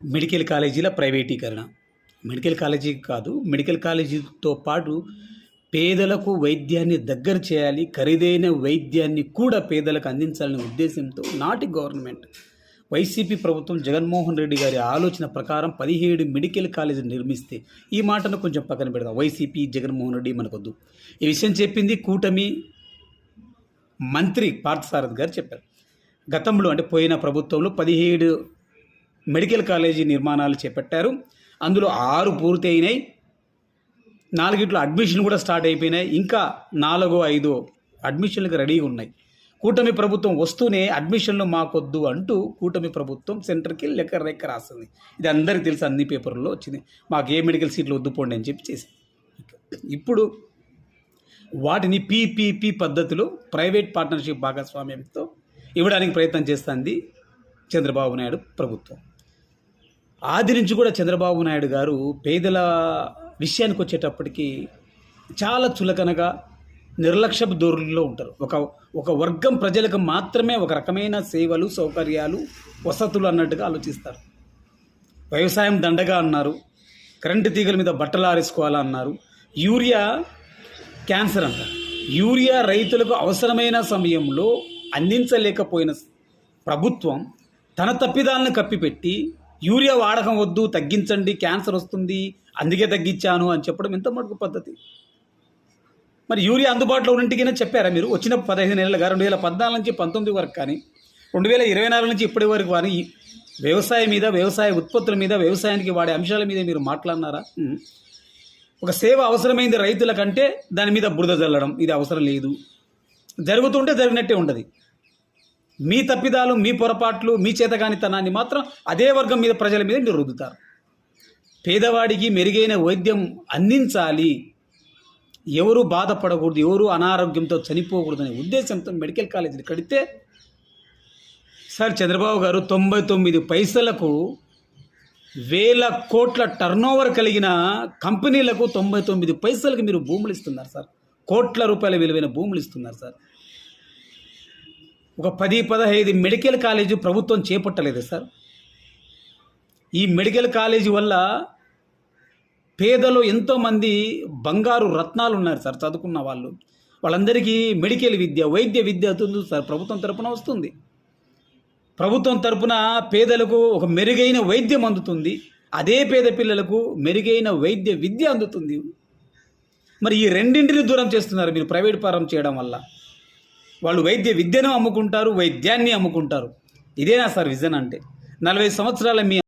Medical కాలేజీల ప్రైవేటీకరణ. Medical college కాదు మెడికల్ కాలేజీతో పాటు పేదలకు వైద్యాన్ని దగ్గర చేయాలి ఖరీదైన వైద్యాన్ని కూడా పేదలకు అందించాలనే ఉద్దేశంతో నాటి గవర్నమెంట్ వైసీపీ ప్రభుత్వం జగన్మోహన్ రెడ్డి గారి ఆలోచన ప్రకారం పదిహేడు మెడికల్ కాలేజీలు నిర్మిస్తే ఈ మాటను కొంచెం పక్కన పెడదాం. వైసీపీ జగన్మోహన్ రెడ్డి మనకొద్దు. ఈ విషయం చెప్పింది కూటమి మంత్రి పార్థసారథి గారు చెప్పారు. గతంలో అంటే పోయిన ప్రభుత్వంలో పదిహేడు మెడికల్ కాలేజీ నిర్మాణాలు చేపట్టారు. అందులో ఆరు పూర్తి అయినాయి నాలుగిట్లో అడ్మిషన్ కూడా స్టార్ట్ అయిపోయినాయి. ఇంకా నాలుగో ఐదో అడ్మిషన్లకు రెడీగా ఉన్నాయి. కూటమి ప్రభుత్వం వస్తూనే అడ్మిషన్లు మాకొద్దు అంటూ కూటమి ప్రభుత్వం సెంటర్కి లెక్క రెక్క రాస్తుంది ఇది అందరికీ తెలుసు అన్ని పేపర్లో వచ్చింది. మాకు ఏ మెడికల్ సీట్లు వద్దు పోండి అని చెప్పి చేసి ఇప్పుడు వాటిని పీపీపీ పద్ధతిలో ప్రైవేట్ పార్ట్నర్షిప్ భాగస్వామ్యంతో ఇవ్వడానికి ప్రయత్నం చేస్తుంది చంద్రబాబు నాయుడు ప్రభుత్వం. ఆది నుంచి కూడా చంద్రబాబు నాయుడు గారు పేదల విషయానికి వచ్చేటప్పటికి చాలా చులకనగా నిర్లక్ష్యపు ధోరణిలో ఉంటారు. ఒక ఒక వర్గం ప్రజలకు మాత్రమే ఒక రకమైన సేవలు సౌకర్యాలు వసతులు అన్నట్టుగా ఆలోచిస్తారు. వ్యవసాయం దండగా అన్నారు. కరెంటు తీగల మీద బట్టలు ఆరేసుకోవాలా అన్నారు. యూరియా క్యాన్సర్ అంటారు. యూరియా రైతులకు అవసరమైన సమయంలో అందించలేకపోయిన ప్రభుత్వం తన తప్పిదాలను కప్పిపెట్టి యూరియా వాడకం వద్దు తగ్గించండి క్యాన్సర్ వస్తుంది అందుకే తగ్గించాను అని చెప్పడం ఎంత మటుకు పద్ధతి? మరి యూరియా అందుబాటులో ఉన్నంటికైనా చెప్పారా మీరు? వచ్చిన పదహైదు నెలలుగా రెండు వేల పద్నాలుగు నుంచి పంతొమ్మిది వరకు కానీ రెండు వేల ఇరవై నాలుగు నుంచి ఇప్పటి వరకు కానీ వ్యవసాయం మీద వ్యవసాయ ఉత్పత్తుల మీద వ్యవసాయానికి వాడే అంశాల మీద మీరు మాట్లాడినారా. ఒక సేవ అవసరమైంది రైతుల కంటే దాని మీద బురద చల్లడం ఇది అవసరం లేదు. జరుగుతుంటే జరిగినట్టే ఉంటుంది మీ తప్పిదాలు మీ పొరపాట్లు మీ చేతగానితనాన్ని మాత్రం అదే వర్గం మీద ప్రజల మీద మీరు రుద్దుతారు పేదవాడికి మెరుగైన వైద్యం అందించాలి. ఎవరు బాధపడకూడదు ఎవరు అనారోగ్యంతో చనిపోకూడదు అనే ఉద్దేశంతో మెడికల్ కాలేజీని కడితే సార్ చంద్రబాబు గారు తొంభై తొమ్మిది పైసలకు వేల కోట్ల టర్నోవర్ కలిగిన కంపెనీలకు తొంభై తొమ్మిది పైసలకు మీరు భూములు ఇస్తున్నారు సార్. కోట్ల రూపాయల విలువైన భూములు ఇస్తున్నారు సార్. ఒక పది పదహైదు మెడికల్ కాలేజీ ప్రభుత్వం చేపట్టలేదు సార్. ఈ మెడికల్ కాలేజీ వల్ల పేదలు ఎంతోమంది బంగారు రత్నాలు ఉన్నారు సార్ చదువుకున్న వాళ్ళు. వాళ్ళందరికీ మెడికల్ విద్య వైద్య విద్య అవుతుంది సార్ ప్రభుత్వం తరపున వస్తుంది. ప్రభుత్వం తరపున పేదలకు ఒక మెరుగైన వైద్యం అందుతుంది. అదే పేద పిల్లలకు మెరుగైన వైద్య విద్య అందుతుంది. మరి ఈ రెండింటిని దూరం చేస్తున్నారు మీరు ప్రైవేట్ పరం చేయడం వల్ల. వాళ్ళు వైద్య విద్యను అమ్ముకుంటారు వైద్యాన్ని అమ్ముకుంటారు. ఇదేనా సార్ విజన్ అంటే? నలభై సంవత్సరాల మీ